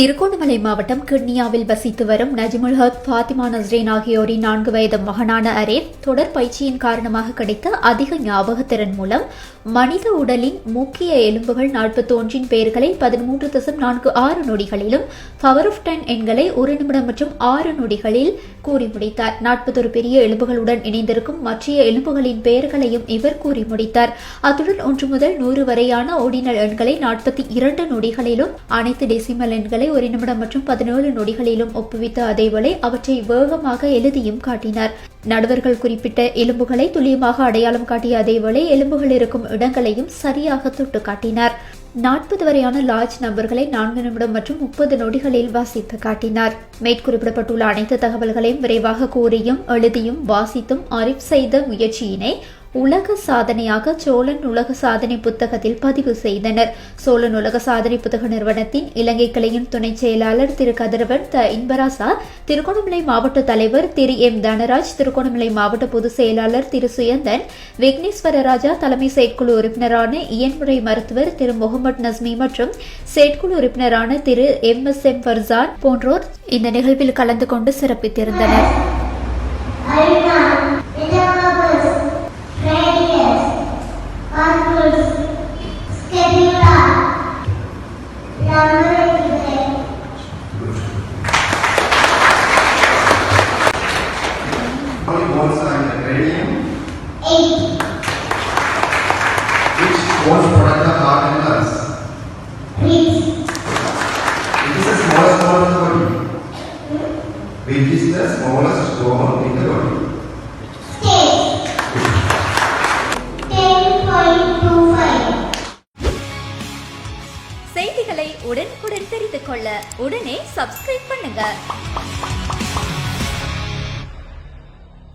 திருகோணமலை மாவட்டம் கிண்ணியாவில் வசித்து வரும் நஜ்முல் ஹக் ஃபாத்திமா நஸ்ரீன் ஆகியோரின் நான்கு வயது மகனான அரேப் தொடர் பயிற்சியின் காரணமாக கிடைத்த அதிக ஞாபகத்திறன் மூலம் மனித உடலின் முக்கிய எலும்புகள் நாற்பத்தி ஒன்றின் பெயர்களை பதிமூன்று தசம் நான்கு ஆறு நொடிகளிலும் பவர் ஆஃப் டென் எண்களை ஒரு நிமிடம் மற்றும் ஆறு நொடிகளில் கூறி முடித்தார். நாற்பத்தொரு பெரிய எலும்புகளுடன் இணைந்திருக்கும் மற்றைய எலும்புகளின் பெயர்களையும் இவர் கூறி முடித்தார். அத்துடன் ஒன்று முதல் நூறு வரையான ஓடினல் எண்களை நாற்பத்தி இரண்டு நொடிகளிலும் அனைத்து டெசிமல் எண்களை ஒரு நிமிடம் மற்றும் பதினேழு நொடிகளிலும் ஒப்புவித்த அதேவேளை அவற்றை வேகமாக எழுதியும் காட்டினார். நடுவர்கள் குறிப்பிட்ட எலும்புகளை துல்லியமாக அடையாளம் காட்டிய அதேவேளை எலும்புகள் இருக்கும் இடங்களையும் சரியாக தொட்டு காட்டினார். நாற்பது வரையான லார்ஜ் நம்பர்களை நான்கு நிமிடம் மற்றும் முப்பது நொடிகளில் வாசித்து காட்டினார். மேற்குறிப்பிடப்பட்டுள்ள அனைத்து தகவல்களையும் விரைவாக கூறியும் எழுதியும் வாசித்தும் அறிவு செய்த முயற்சியினை உலக சாதனையாக சோழன் உலக சாதனை புத்தகத்தில் பதிவு செய்தனர். சோழன் உலக சாதனை புத்தக நிறுவனத்தின் இலங்கை கிளையின் துணை செயலாளர் திரு கதிரவன் த இன்பராசா திருகோணமலை மாவட்ட தலைவர் திரு எம் தனராஜ் திருகோணமலை மாவட்ட பொதுச் செயலாளர் திரு சுயந்தன் விக்னேஸ்வர ராஜா தலைமை செயற்குழு உறுப்பினரான இயன்முறை மருத்துவர் திரு முகமது நஸ்மி மற்றும் செயற்குழு உறுப்பினரான திரு எம் எஸ் எம் ஃபர்சான் போன்றோர் இந்த நிகழ்வில் கலந்து கொண்டு சிறப்பித்திருந்தனர். Which bones product the heart and lungs? Which is the smallest bone in the body? Which is the smallest bone in the body? scales, ten point two five. செய்திகளை உடனுக்குடன் தெரிந்து கொள்ள உடனே சப்ஸ்கிரைப் பண்ணுங்க